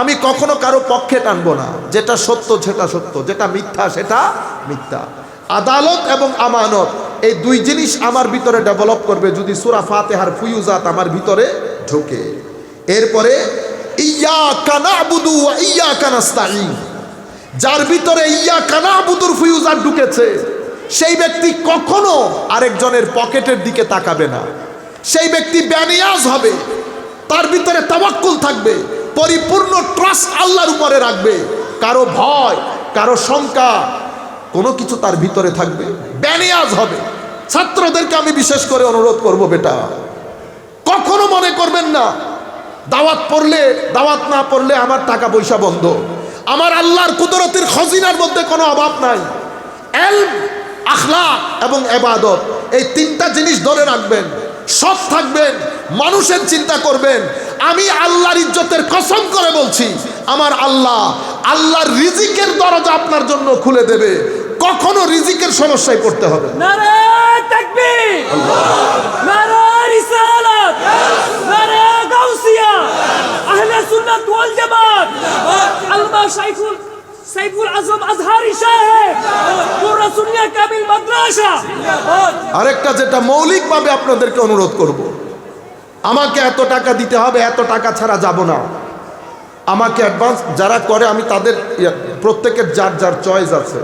আমি কখনো কারও পক্ষে টানবো না। যেটা সত্য, সেটা সত্য। যেটা মিথ্যা, সেটা মিথ্যা। আদালত এবং আমানত, এই দুই জিনিস আমার ভিতরে ডেভেলপ করবে যদি সুরা ফাতেহার ফুয়ুজাত আমার ভিতরে ঢোকে। এরপরে ইয়া কানা বুদু ইয়া কানাস্তাইন যার ভিতরে ইয়া কানা বুদুর ঢুকেছে, সেই ব্যক্তি কখনো আরেকজনের পকেটের দিকে তাকাবে না। সেই ব্যক্তি ব্যানিয়াজ হবে, তার ভিতরে তাবাক্কুল থাকবে। পরিপূর্ণ ট্রাস্ট আল্লাহর উপরে রাখবে। কারও ভয়, কারও শঙ্কা, কোনো কিছু তার ভিতরে থাকবে। ব্যানিয়াজ হবে। ছাত্রদেরকে আমি বিশেষ করে অনুরোধ করব বেটা। কখনো মনে করবেন না, দাওয়াত পড়লে, দাওয়াত না পড়লে আমার টাকা পয়সা বন্ধ। আমার আল্লাহর কুদরতের খজিনার মধ্যে কোনো অভাব নাই। এল আখলা এবং এবাদত, এই তিনটা জিনিস ধরে রাখবেন। সৎ থাকবেন, মানুষের চিন্তা করবেন আমি আল্লাহর ইজ্জতের কসম করে বলছি আমার আল্লাহ আল্লাহর রিজিকের দরজা আপনার জন্য খুলে দেবে। কখনো রিজিকের সমস্যায় পড়তে হবে আরেকটা যেটা মৌলিকভাবে আপনাদেরকে অনুরোধ করব। আমাকে এত টাকা দিতে হবে, এত টাকা ছাড়া যাব না। আমাকে অ্যাডভান্স যারা করে, আমি তাদের প্রত্যেকের যার যার চয়েস আছে।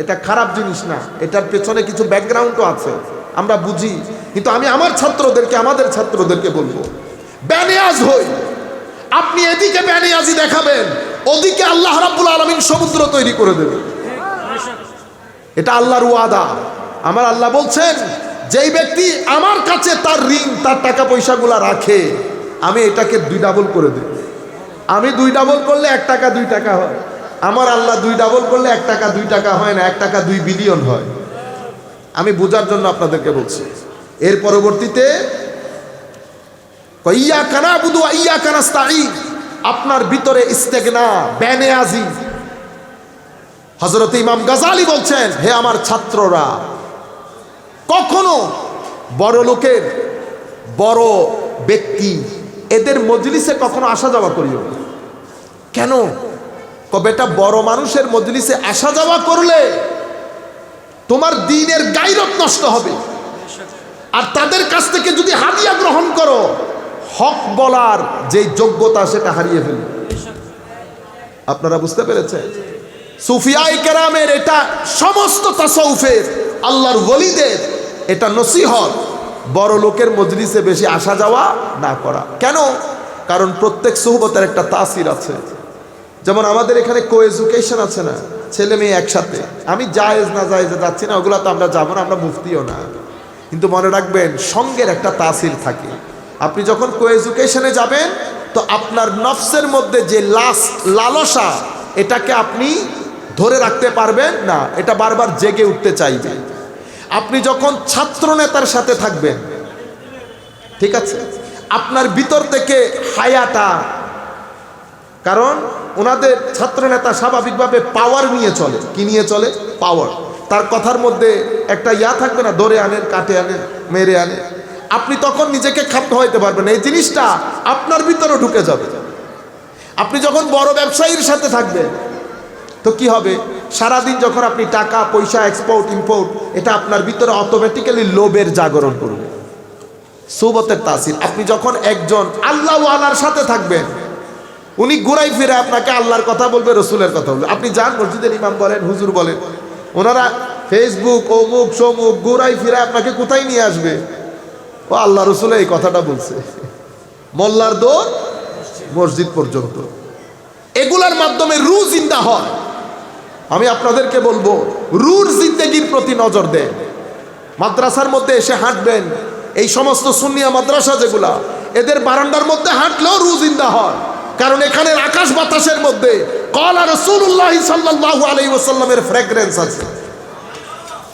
এটা খারাপ জিনিস না, এটার পেছনে কিছু ব্যাকগ্রাউন্ডও আছে, আমরা বুঝি। কিন্তু আমি আমার ছাত্রদেরকে, আমাদের ছাত্রদেরকে বলব, ব্যানিয়াজ হই। আপনি এদিকে ব্যানিয়াজি দেখাবেন, ওদিকে আল্লাহ রাব্বুল আলমিন সমুদ্র তৈরি করে দেবে। এটা আল্লাহর ওয়াদা। আমার আল্লাহ বলছেন যেই ব্যক্তি আমার কাছে তার ঋণ, তার টাকা পয়সাগুলা রাখে, আমি এটাকে দুই ডাবল করে দিই আমি দুই ডাবল করলে এক টাকা দুই টাকা হয়। আমার আল্লাহ দুই ডাবল করলে এক টাকা দুই টাকা হয় না, এক টাকা দুই বিলিয়ন হয়। আমি বোঝার জন্য আপনাদেরকে বলছি। এর পরবর্তীতে ইয়া কানা বুধু ইয়া কানাস্তাই আপনার ভিতরে ইস্তেগনা আজি হজরত ইমাম গাজালি বলছেন, হে আমার ছাত্ররা কখনো বড় লোকের বড় ব্যক্তি এদের মজলিসে কখনো আসা যাওয়া করিও। কেন? বেটা বড় মানুষের মজলিসে আসা যাওয়া করলে তোমার দিনের গাইরত নষ্ট হবে। আর তাদের কাছ থেকে যদি হাদিয়া গ্রহণ করো, হক বলার যে যোগ্যতা সেটা হারিয়ে ফেলবে আপনারা বুঝতে পেরেছেন? সুফিয়াই কেরামের এটা সমস্ত তাসাউফের আল্লাহর ওলিদের এটা নসিহত। বড় লোকের মজলিসে বেশি আসা যাওয়া না করা। কেন? কারণ প্রত্যেক সুহবতের একটা তাসির আছে। যেমন আমাদের এখানে কো এডুকেশন আছে না, ছেলে মেয়ে একসাথে। আমি জায়েজ না জায়েজে যাচ্ছি না, ওগুলো তো আমরা যাব না, আমরা মুফতিও না। কিন্তু মনে রাখবেন, সঙ্গের একটা তাসির থাকে। আপনি যখন কো এডুকেশনে যাবেন, তো আপনার নফসের মধ্যে যে লাস্ট লালসা, এটাকে আপনি ধরে রাখতে পারবেন না। এটা বারবার জেগে উঠতে চাইবে। আপনি যখন ছাত্র নেতার সাথে থাকবেন, ঠিক আছে? আপনার ভিতর থেকে হায়াটা, কারণ ওনাদের ছাত্র নেতা স্বাভাবিকভাবে পাওয়ার নিয়ে চলে। কি নিয়ে চলে? পাওয়ার তার কথার মধ্যে একটা ইয়া থাকবে না, ধরে আনেন, কাটে আনেন, মেরে আনে আপনি তখন নিজেকে খাপ্প হইতে পারবেন এই জিনিসটা আপনার ভিতরে ঢুকে যাবে। আপনি যখন বড় ব্যবসায়ীর সাথে থাকবেন, তো কি হবে? সারাদিন যখন আপনি টাকা, পয়সা এক্সপোর্ট ইম্পোর্ট এটা আপনার ভিতরে অটোমেটিক্যালি লোভের জাগরণ করবে। সুবতের তাসির। আপনি যখন একজন আল্লাহ আল্লাহর সাথে থাকবেন, উনি ঘুরাই ফিরে আপনাকে আল্লাহর কথা বলবে, রসুলের কথা বলবে। আপনি যান মসজিদের ইমাম বলেন, হুজুর বলেন। ওনারা ফেসবুক অমুক, সমুক ঘুরাই ফিরে আপনাকে কোথায় নিয়ে আসবে? ও আল্লাহ রসুল এই কথাটা বলছে। মোল্লার দোর মসজিদ পর্যন্ত। এগুলার মাধ্যমে রু জিন্দা হয়। আমি আপনাদেরকে বলব, রুর জিন্দেগির প্রতি নজর দেন। মাদ্রাসার মধ্যে এসে হাঁটবেন, এই সমস্ত সুন্নিয়া মাদ্রাসা যেগুলা, এদের বারান্দার মধ্যে হাঁটলেও রু জিন্দা হয়। কারণ এখানের আকাশ বাতাসের মধ্যে কলা রসুল্লাহ সাল্লাহ আলাই ওসাল্লামের ফ্রেগরেন্স আছে।